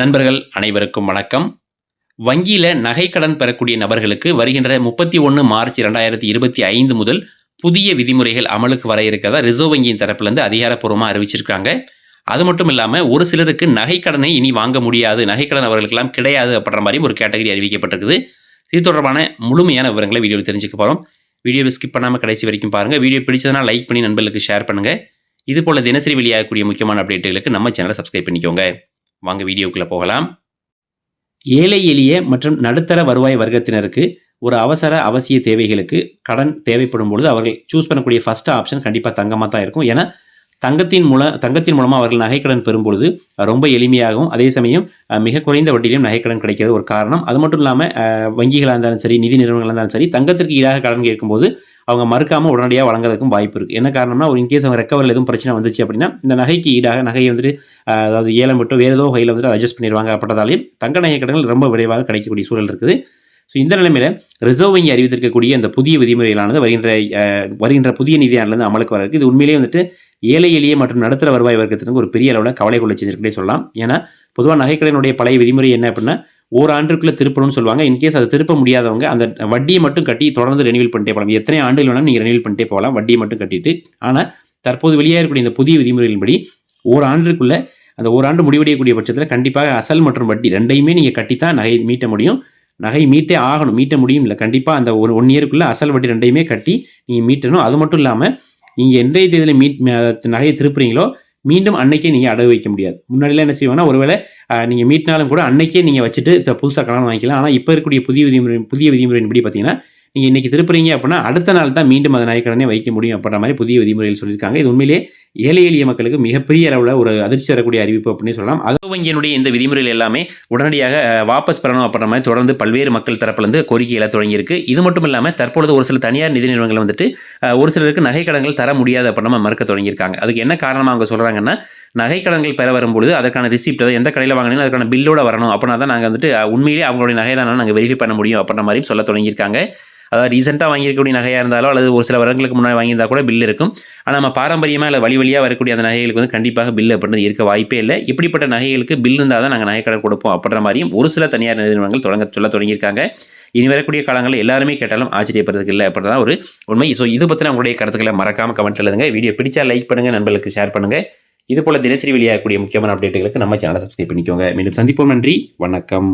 நண்பர்கள் அனைவருக்கும் வணக்கம். வங்கியில் நகைக்கடன் பெறக்கூடிய நபர்களுக்கு வருகின்ற முப்பத்தி ஒன்று மார்ச் இரண்டாயிரத்தி இருபத்தி ஐந்து முதல் புதிய விதிமுறைகள் அமலுக்கு வர இருக்கிறதா ரிசர்வ் வங்கியின் தரப்புலேருந்து அதிகாரப்பூர்வமாக அறிவிச்சிருக்காங்க. அது மட்டும் இல்லாமல் ஒரு சிலருக்கு நகைக்கடனை இனி வாங்க முடியாது நகைக்கடன் அவர்களுக்கெல்லாம் கிடையாது அப்படின்ற மாதிரியும் ஒரு கேட்டகரி அறிவிக்கப்பட்டிருக்குது. இது தொடர்பான முழுமையான விவரங்களை வீடியோவில் தெரிஞ்சுக்க போகிறோம் வீடியோவை ஸ்கிப் பண்ணாமல் கடைசி வரைக்கும் பாருங்கள் வீடியோ பிடிச்சதுனா லைக் பண்ணி நண்பர்களுக்கு ஷேர் பண்ணுங்கள் இதுபோல் தினசரி வெளியாகக்கூடிய முக்கியமான அப்டேட்டுகளுக்கு நம்ம சேனலை சப்ஸ்கிரைப் பண்ணிக்கோங்க. வாங்க வீடியோக்குள்ளே போகலாம். ஏழை எளிய மற்றும் நடுத்தர வருவாய் வர்க்கத்தினருக்கு ஒரு அவசர அவசிய தேவைகளுக்கு கடன் தேவைப்படும் பொழுது அவர்கள் சூஸ் பண்ணக்கூடிய ஃபஸ்ட் ஆப்ஷன் கண்டிப்பாக தங்கமாக தான் இருக்கும். ஏன்னா தங்கத்தின் மூலம் தங்கத்தின் மூலமாக அவர்கள் நகைக்கடன் பெறும்பொழுது ரொம்ப எளிமையாகவும் அதே சமயம் மிக குறைந்த வட்டியிலும் நகைக்கடன் கிடைக்கிறது ஒரு காரணம். அது மட்டும் இல்லாமல் வங்கிகளாக இருந்தாலும் சரி நிதி நிறுவனங்களாக இருந்தாலும் சரி தங்கத்திற்கு ஈடாக கடன் கேட்கும்போது அவங்க மறுக்காமல் உடனடியாக வழங்குறதுக்கும் வாய்ப்பு இருக்குது என்ன காரணம்னா ஒரு இன்கேஸ் அவங்க ரெக்கவரில் எதுவும் பிரச்சனை வந்துச்சு அப்படின்னா இந்த நகைக்கு ஈடாக நகையை வந்துட்டு அதாவது ஏலம் விட்டு வேறு ஏதோ வகையில் வந்துட்டு அட்ஜஸ்ட் பண்ணிடுவாங்க. அப்படின்றதாலையும் தங்க நகை கடன்கள் ரொம்ப விரைவாக கிடைக்கக்கூடிய சூழல் இருக்குது. ஸோ இந்த நிலைமையில் ரிசர்வ் வங்கி அறிவித்திருக்கக்கூடிய அந்த புதிய விதிமுறைகளானது வருகின்ற வருகின்ற புதிய நிதியானது அமலுக்கு வர இருக்குது இது உண்மையிலேயே வந்துட்டு ஏழை எளிய மற்றும் நடுத்தர வருவாய் வர்க்கத்திற்கு ஒரு பெரிய அளவில் கவலை கொள்ள செஞ்சிருக்கே சொல்லலாம். ஏன்னா பொதுவாக நகைக்கடனுடைய பழைய விதிமுறை என்ன அப்படின்னா ஓராண்டுக்குள்ளே திருப்பணும்னு சொல்லுவாங்க. இன்கேஸ் அதை திருப்ப முடியாதவங்க அந்த வட்டியை மட்டும் கட்டி தொடர்ந்து ரெனியூல் பண்ணிட்டே போகலாம். எத்தனை ஆண்டுகள் வேணாலும் நீங்கள் ரெனியூல் பண்ணிட்டே போகலாம். வட்டியை மட்டும் கட்டிட்டு. ஆனால் தற்போது வெளியாக இருக்கக்கூடிய இந்த புதிய விதிமுறைகளின்படி ஓராண்டுக்குள்ள அந்த ஓராண்டு முடிவடையக்கூடிய பட்சத்தில் கண்டிப்பாக அசல் மற்றும் வட்டி ரெண்டையுமே நீங்கள் கட்டித்தான் நகை மீட்ட முடியும். நகை மீட்டே ஆகணும் மீட்ட முடியும் இல்லை கண்டிப்பாக அந்த ஒரு ஒன் இயருக்குள்ளே அசல் வட்டி ரெண்டையுமே கட்டி நீங்கள் மீட்டணும். அது மட்டும் இல்லாமல் நீங்கள் எந்த தேதியில் மீட் நகையை திருப்புறீங்களோ மீண்டும் அன்னைக்கே நீங்கள் அடகு வைக்க முடியாது. முன்னாடிலாம் என்ன செய்வாங்கன்னா ஒருவேளை நீங்கள் மீட்டினாலும் கூட அன்னைக்கே நீங்கள் வச்சுட்டு புதுசாக கடன் வாங்கிக்கலாம். ஆனால் இப்போ இருக்கக்கூடிய புதிய விதிமுறை புதிய விதிமுறையின்படி பார்த்தீங்கன்னா நீங்கள் இன்றைக்கி திருப்புறீங்க அப்படின்னா அடுத்த நாள் தான் மீண்டும் அதை நகைக்கடனை வைக்க முடியும் அப்படின்ற மாதிரி புதிய விதிமுறைகள் சொல்லியிருக்காங்க. இது உண்மையிலே ஏழை எளிய மக்களுக்கு மிகப்பெரிய அளவில் ஒரு அதிர்ச்சி தரக்கூடிய அறிவிப்பு அப்படின்னு சொல்லலாம். அதோ வங்கியினுடைய இந்த விதிமுறைகள் எல்லாமே உடனடியாக வாபஸ் பெறணும் அப்படின்ற மாதிரி தொடர்ந்து பல்வேறு மக்கள் தரப்புலேருந்து கோரிக்கைகளை தொடங்கியிருக்கு. இது மட்டும் இல்லாமல் தற்பொழுது ஒரு சில தனியார் நிதி நிறுவனங்கள் வந்துட்டு ஒரு சிலருக்கு நகைக்கடன்கள் தர முடியாது அப்படின்ற மறுக்க தொடங்கியிருக்காங்க. அதுக்கு என்ன காரணமாக அவங்க சொல்கிறாங்கன்னா நகைக்கடன்கள் பெற வரும்பொழுது அதற்கான ரிசிப்ட் எந்த கடையில் வாங்கினீங்க அதுக்கான பில்லோட வரணும். அப்படின்னா தான் நாங்கள் வந்துட்டு உண்மையிலே உண்மையிலேயே அவங்களுடைய நகை தானே நாங்கள் வெரிஃபை பண்ண முடியும் அப்படின்ற மாதிரி சொல்ல தொடங்கியிருக்காங்க. அதாவது ரீசெண்டாக வாங்கியிருக்கக்கூடிய நகையாக இருந்தாலோ அல்லது ஒரு சில வருடங்களுக்கு முன்னாடி வாங்கியிருந்தா கூட பில் இருக்கும். ஆனால் நம்ம பாரம்பரியமாக இல்லை வழி வழியாக வரக்கூடிய அந்த நகைகளுக்கு வந்து கண்டிப்பாக பில் அப்படின்றது இருக்க வாய்ப்பே இல்லை. இப்படிப்பட்ட நகைகளுக்கு பில் இருந்தால் தான் நாங்கள் நகைக்கடன் கொடுப்போம் அப்படின்ற மாதிரியும் ஒரு சில தனியார் நிறுவனங்கள் தொடங்க சொல்ல தொடங்கியிருக்காங்க. இனி வரக்கூடிய காலங்களில் எல்லாருமே கேட்டாலும் ஆச்சரியப்படுறதுக்கு இல்லை அப்படின்றதான் ஒரு உண்மை. ஸோ இது பற்றின உங்களுடைய கருத்துக்களை மறக்காமல் கமெண்ட் எழுதுங்க. வீடியோ பிடிச்சா லைக் பண்ணுங்கள் நண்பர்களுக்கு ஷேர் பண்ணுங்கள் இது போல தினசரி வெளியாகக்கூடிய முக்கியமான அப்டேட்டுகளுக்கு நம்ம சேனலை சப்ஸ்கிரைப் பண்ணிக்கோங்க. மீண்டும் சந்திப்போம். நன்றி. வணக்கம்.